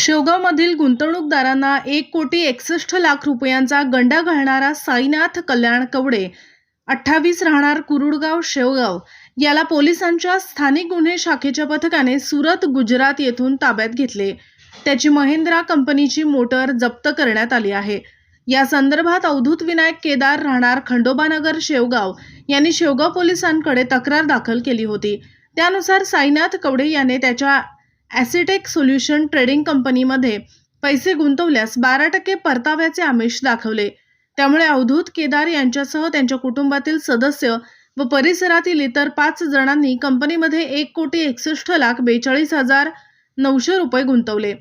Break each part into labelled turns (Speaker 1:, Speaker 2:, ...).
Speaker 1: शेवगावमधील गुंतवणूकदारांना एक कोटी एकसष्ट लाख रुपयांचा गंडा घालणारा साईनाथ कल्याण कवडे अठ्ठावीस राहणार कुरुडगाव शेवगाव. याला पोलिसांच्या स्थानिक गुन्हे शाखेच्या पथकाने सुरत गुजरात येथून ताब्यात घेतले. त्याची महिंद्रा कंपनीची मोटर जप्त करण्यात आली आहे. या संदर्भात अवधूत विनायक केदार राहणार खंडोबानगर शेवगाव यांनी शेवगाव पोलिसांकडे तक्रार दाखल केली होती. त्यानुसार साईनाथ कवडे याने त्याच्या ॲसिटेक सोल्युशन ट्रेडिंग कंपनीमध्ये पैसे गुंतवल्यास बारा टक्के परताव्याचे आमिष दाखवले. त्यामुळे अवधूत केदार यांच्यासह त्यांच्या कुटुंबातील सदस्य व परिसरातील इतर पाच जणांनी कंपनीमध्ये एक कोटी एकसष्ट लाख बेचाळीस हजार नऊशे रुपये गुंतवले.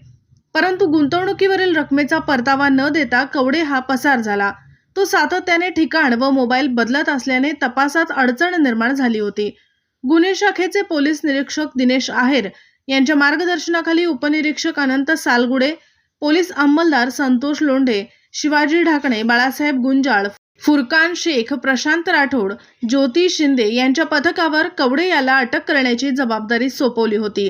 Speaker 1: परंतु गुंतवणुकीवरील रकमेचा परतावा न देता कवडे हा पसार झाला. तो सातत्याने ठिकाण व मोबाईल बदलत असल्याने तपासात अडचण निर्माण झाली होती. गुन्हे शाखेचे पोलीस निरीक्षक दिनेश आहेर यांच्या मार्गदर्शनाखाली उपनिरीक्षक अनंत सालगुडे पोलीस अंमलदार संतोष लोंढे शिवाजी ढाकणे बाळासाहेब गुंजाळ फुरकान शेख प्रशांत राठोड ज्योती शिंदे यांच्या पथकावर कवडे याला अटक करण्याची जबाबदारी सोपवली होती.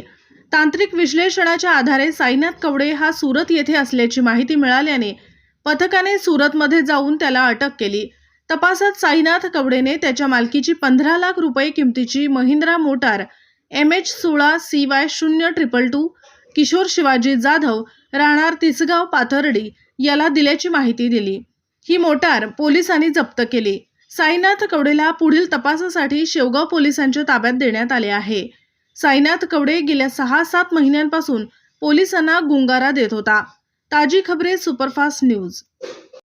Speaker 1: तांत्रिक विश्लेषणाच्या आधारे साईनाथ कवडे हा सुरत येथे असल्याची माहिती मिळाल्याने पथकाने सुरतमध्ये जाऊन त्याला अटक केली. तपासात साईनाथ कवडेने त्याच्या मालकीची पंधरा लाख रुपये किमतीची महिंद्रा मोटार एम एच सोळा सी वाय शून्य ट्रिपल टू किशोर शिवाजी जाधव राहणार तिसगाव पाथर्डी याला दिल्याची माहिती दिली. ही मोटार पोलिसांनी जप्त केली. साईनाथ कवडेला पुढील तपासासाठी शेवगाव पोलिसांच्या ताब्यात देण्यात आले आहे. साईनाथ कवडे गेल्या सहा सात महिन्यांपासून पोलिसांना गुंगारा देत होता. ताजी खबरे सुपरफास्ट न्यूज.